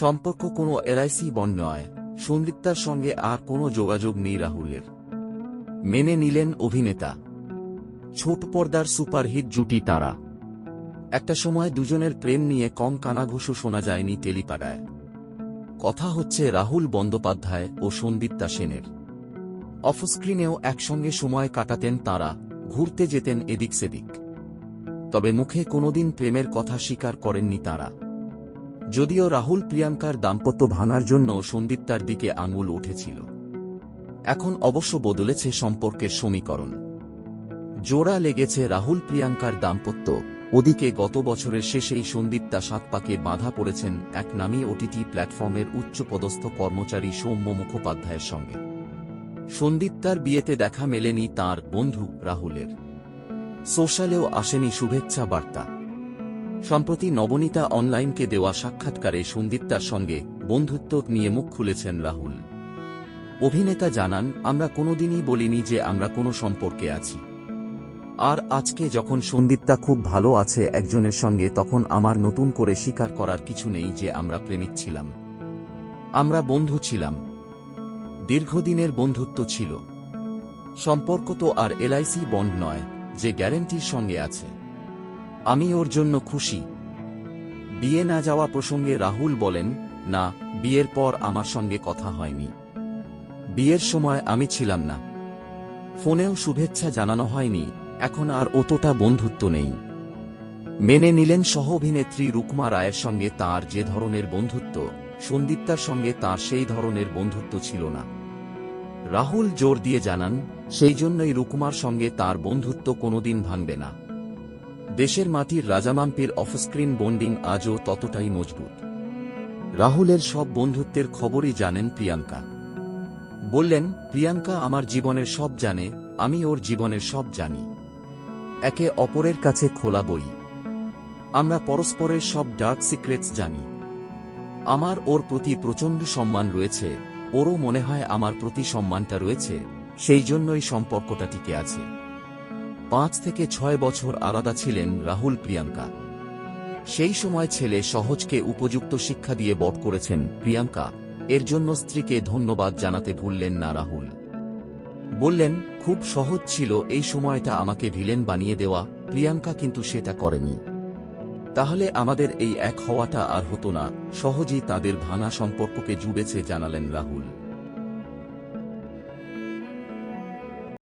সম্পর্ক কোনো এলআইসি বন নয়। সন্দীপ্তার সঙ্গে আর কোনো যোগাযোগ নেই রাহুলের। মেনে নিলেন অভিনেতা। ছোট পর্দার সুপারহিট জুটি তারা। একটা সময় দুজনের প্রেম নিয়ে কম কানাঘুষো শোনা যায়নি টেলিপাড়ায় কথা হচ্ছে রাহুল বন্দ্যোপাধ্যায় ও সন্দীপ্তা সেনের। অফস্ক্রিনেও একসঙ্গে সময় কাটাতেন তারা, ঘুরতে যেতেন এদিক সেদিক। তবে মুখে কোনোদিন প্রেমের কথা স্বীকার করেননি তারা। যদিও রাহুল প্রিয়াঙ্কার দাম্পত্য ভাঙার জন্য সন্দীপ্তার দিকে আঙুল উঠেছিল। এখন অবশ্য বদলেছে সম্পর্কের সমীকরণ। জোড়া লেগেছে রাহুল প্রিয়াঙ্কার দাম্পত্য। ওদিকে গত বছরের শেষেই সন্দীপ্তা সাতপাকে বাধা পড়েছেন এক নামী ওটিটি প্ল্যাটফর্মের উচ্চপদস্থ কর্মচারী সৌম্য মুখোপাধ্যায়ের সঙ্গে। সন্দীপ্তার বিয়েতে দেখা মেলেনি তার বন্ধু রাহুলের। সোশ্যালেও আসেনি শুভেচ্ছা বার্তা। সম্প্রতি নবনীতা অনলাইনকে দেওয়া সাক্ষাৎকারে সন্দীপ্তার সঙ্গে বন্ধুত্ব নিয়ে মুখ খুলেছেন রাহুল। অভিনেতা জানান, আমরা কোনোদিনই বলিনি যে আমরা কোনো সম্পর্কে আছি। আর আজকে যখন সন্দীপ্তা খুব ভালো আছে একজনের সঙ্গে, তখন আমার নতুন করে স্বীকার করার কিছু নেই যে আমরা প্রেমিক ছিলাম। আমরা বন্ধু ছিলাম। দীর্ঘদিনের বন্ধুত্ব ছিল। সম্পর্ক তো আর এলআইসি বন্ড নয়, যে গ্যারেন্টির সঙ্গে আছে। আমি ওর জন্য খুশি। বিয়ে না যাওয়া প্রসঙ্গে রাহুল বলেন, না, বিয়ের পর আমার সঙ্গে কথা হয়নি। বিয়ের সময় আমি ছিলাম না। ফোনেও শুভেচ্ছা জানানো হয়নি, এখন আর অতটা বন্ধুত্ব নেই। মেনে নিলেন সহ অভিনেত্রী রুকমা রায়ের সঙ্গে তার যে ধরনের বন্ধুত্ব সন্দীপ্তার সঙ্গে তার সেই ধরনের বন্ধুত্ব ছিল না। রাহুল জোর দিয়ে জানান, সেই জন্যই রুকুমার সঙ্গে তার বন্ধুত্ব কোনোদিন ভাঙবে না। দেশের মাটির রাজামাম্পির অফস্ক্রিন বন্ডিং আজও ততটাই মজবুত। রাহুলের সব বন্ধুত্বের খবরই জানেন প্রিয়াঙ্কা। বললেন, প্রিয়াঙ্কা আমার জীবনের সব জানে, আমি ওর জীবনের সব জানি। একে অপরের কাছে খোলা বই। আমরা পরস্পরের সব ডার্ক সিক্রেটস জানি। আমার ওর প্রতি প্রচণ্ড সম্মান রয়েছে, ওরও মনে হয় আমার প্রতি সম্মানটা রয়েছে, সেই জন্যই সম্পর্কটা টিকে আছে। পাঁচ থেকে ছয় বছর আলাদা ছিলেন রাহুল প্রিয়াঙ্কা। সেই সময় ছেলে সহজকে উপযুক্ত শিক্ষা দিয়ে বট করেছেন প্রিয়াঙ্কা। এর জন্য স্ত্রীকে ধন্যবাদ জানাতে ভুললেন না রাহুল। বললেন, খুব সহজ ছিল, এই সময়টা আমাকে ভিলেন বানিয়ে দেওয়া, প্রিয়াঙ্কা কিন্তু সেটা করেনি। তাহলে আমাদের এই এক হওয়াটা আর হতো না, সহজেই তাদের ভাঙা সম্পর্ককে জুড়েছে, জানালেন রাহুল।